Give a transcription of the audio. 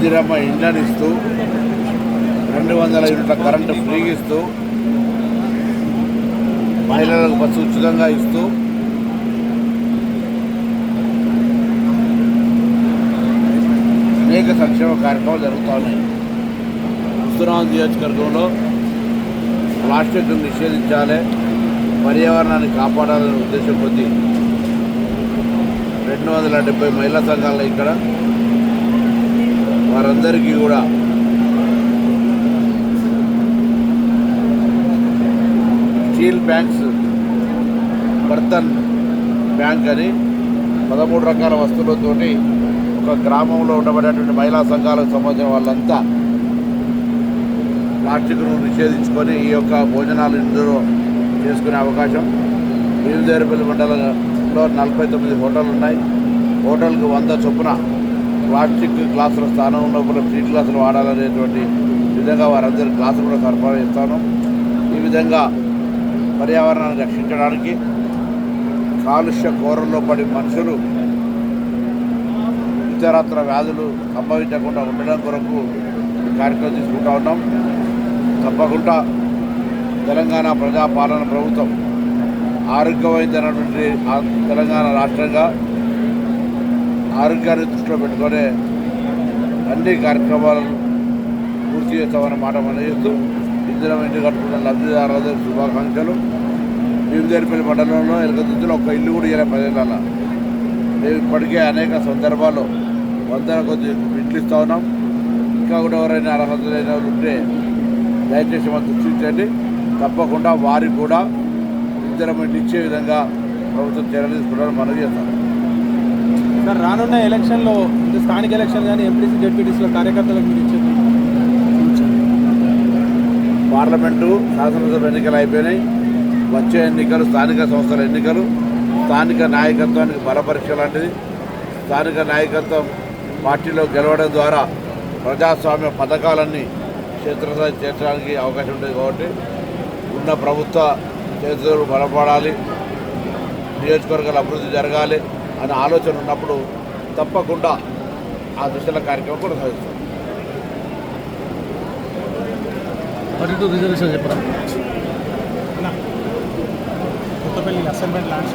ఇందిరమ్మ ఇండ్లను ఇస్తూ రెండు వందల యూనిట్ల కరెంటు ఫ్రీగా ఇస్తూ మహిళలకు బస్సు ఉచితంగా ఇస్తూ అనేక సంక్షేమ కార్యక్రమాలు జరుగుతూ ఉన్నాయి. ఉత్తరాంధ్ర నియోజకవర్గంలో ప్లాస్టిక్ నిషేధించాలి పర్యావరణాన్ని కాపాడాలనే ఉద్దేశం కొద్దీ రెండు వందల డెబ్బై మహిళా సంఘాలు ఇక్కడ వారందరికీ కూడా. స్టీల్ బ్యాంక్స్ బర్తన్ బ్యాంక్ అని పదమూడు రకాల వస్తువులతోటి ఒక గ్రామంలో ఉండబడేటువంటి మహిళా సంఘాలకు సంబంధించిన వాళ్ళంతా ప్లాస్టిక్ను నిషేధించుకొని ఈ యొక్క భోజనాలు ఇందులో చేసుకునే అవకాశం. బీరుదేరుపల్లి మండలంలో నలభై తొమ్మిది హోటళ్ళు ఉన్నాయి హోటల్కి వంద చొప్పున ప్లాస్టిక్ గ్లాసుల స్థానంలో కూడా స్టీల్ గ్లాసులు వాడాలనేటువంటి విధంగా వారందరి గ్లాసులు కూడా సరఫరా చేస్తాను. ఈ విధంగా పర్యావరణాన్ని రక్షించడానికి కాలుష్య కోరల్లో పడి మనుషులు ఇతరత్ర వ్యాధులు సంభవించకుండా ఉండడం కొరకు కార్యక్రమం తీసుకుంటా ఉన్నాం. తప్పకుండా తెలంగాణ ప్రజాపాలన ప్రభుత్వం ఆరోగ్యమైనటువంటి తెలంగాణ రాష్ట్రంగా ఆరోగ్యాన్ని దృష్టిలో పెట్టుకొని అన్ని కార్యక్రమాలను పూర్తి చేస్తామన్న మాట మనం చేస్తూ ఇందిరా ఇంటి కట్టుకున్న లబ్ధిదారులందరూ శుభాకాంక్షలు. భీమదేరిపల్లి మండలంలో ఎలకదుద్దులో ఒక ఇల్లు కూడా ఇవ్వలే ప్రజల మేము ఇప్పటికే అనేక సందర్భాల్లో వందల కొద్ది ఇంట్లు ఇస్తూ ఉన్నాం. ఇంకా కూడా ఎవరైనా అర్హతలైన వాళ్ళు ఉంటే దయచేసి మనం దృష్టించండి తప్పకుండా వారికి కూడా ఇద్దరం ఇంటి ఇచ్చే విధంగా ప్రభుత్వం చర్యలు తీసుకోవడానికి మనం చేస్తాం. సార్ రానున్న ఎలక్షన్లో ఇది స్థానిక ఎలక్షన్ కానీ ఎంపీసీ జడ్పీటీసీలో కార్యకర్తలకు మీరు ఇచ్చేది పార్లమెంటు శాసనసభ ఎన్నికలు అయిపోయినాయి. వచ్చే ఎన్నికలు స్థానిక సంస్థల ఎన్నికలు స్థానిక నాయకత్వానికి బలపరీక్ష లాంటిది. స్థానిక నాయకత్వం పార్టీలో గెలవడం ద్వారా ప్రజాస్వామ్య పథకాలన్నీ క్షేత్రస్థాయి చేర్చడానికి అవకాశం ఉంటుంది కాబట్టి ఉన్న ప్రభుత్వ చేతులు బలపడాలి. నియోజకవర్గాల అభివృద్ధి జరగాలి. అనే ఆలోచన ఉన్నప్పుడు తప్పకుండా ఆ దిశల కార్యక్రమం కొనసాగిస్తాం. రిజర్వేషన్ చెప్పరా? Kothapalli assignment lands